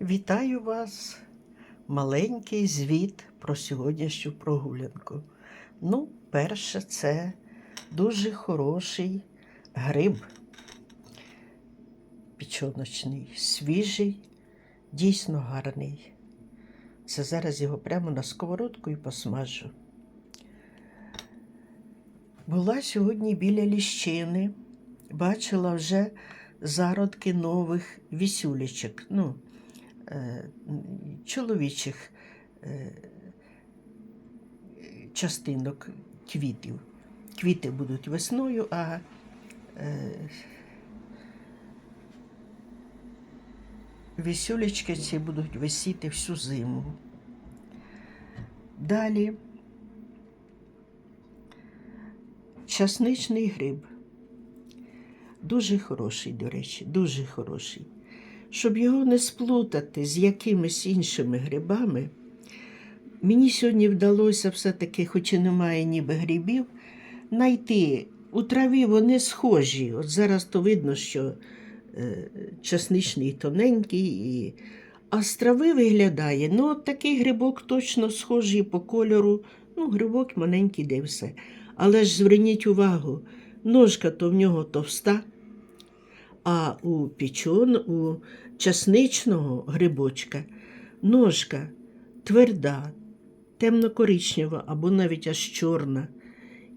Вітаю вас! Маленький звіт про сьогоднішню прогулянку. Ну, перше, це дуже хороший гриб пічоночний, свіжий, дійсно гарний. Це зараз його прямо на сковородку і посмажу. Була сьогодні біля ліщини, бачила вже зародки нових вісюлечок, ну, чоловічих е, частинок квітів. Квіти будуть весною, а е, вісюлечки ці будуть висіти всю зиму. Далі часничний гриб. Дуже хороший, до речі, дуже хороший. Щоб його не сплутати з якимись іншими грибами, мені сьогодні вдалося все-таки, хоч і немає ніби грибів, знайти у траві вони схожі. От зараз то видно, що е, часничний тоненький, і... а з трави виглядає, ну, от такий грибок точно схожий по кольору. Ну, грибок маленький, де все. Але ж зверніть увагу, ножка то в нього товста, а у пічон, у часничного грибочка ножка тверда, темно-коричнева або навіть аж чорна.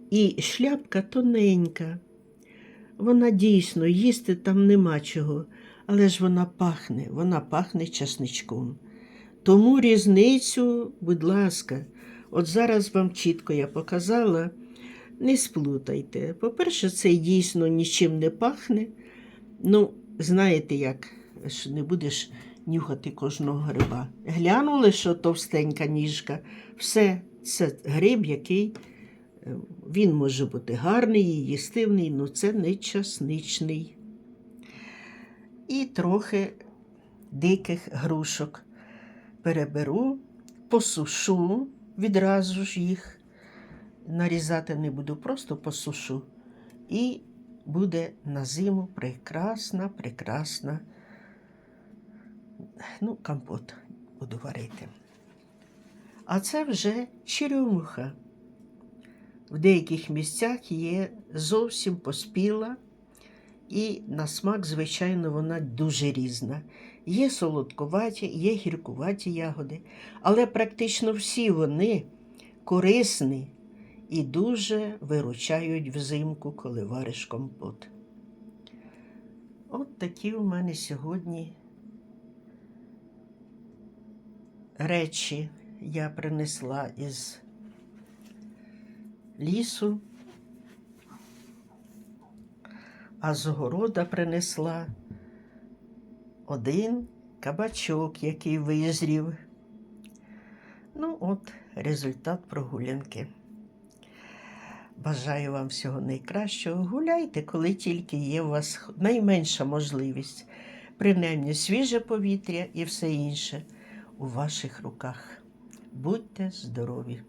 І шляпка тоненька. Вона дійсно їсти там нема чого, але ж вона пахне, вона пахне часничком. Тому різницю, будь ласка, от зараз вам чітко я показала, не сплутайте. По-перше, це дійсно нічим не пахне. Ну, знаєте як, що не будеш нюхати кожного гриба. Глянули, що товстенька ніжка, все, це гриб, який е, він може бути гарний і їстивний, але це не часничний. І трохи диких грушок переберу, посушу відразу ж їх. Нарізати не буду, просто посушу. І буде на зиму прекрасна, прекрасна. Ну, компот буду варити. А це вже черемуха. В деяких місцях є зовсім поспіла, і на смак, звичайно, вона дуже різна. Є солодкуваті, є гіркуваті ягоди, але практично всі вони корисні і дуже виручають взимку, коли вариш компот. От такі у мене сьогодні речі я принесла із лісу, а з города принесла один кабачок, який визрів. Ну, от результат прогулянки. Бажаю вам всього найкращого. Гуляйте, коли тільки є у вас найменша можливість. Принаймні свіже повітря і все інше у ваших руках. Будьте здорові!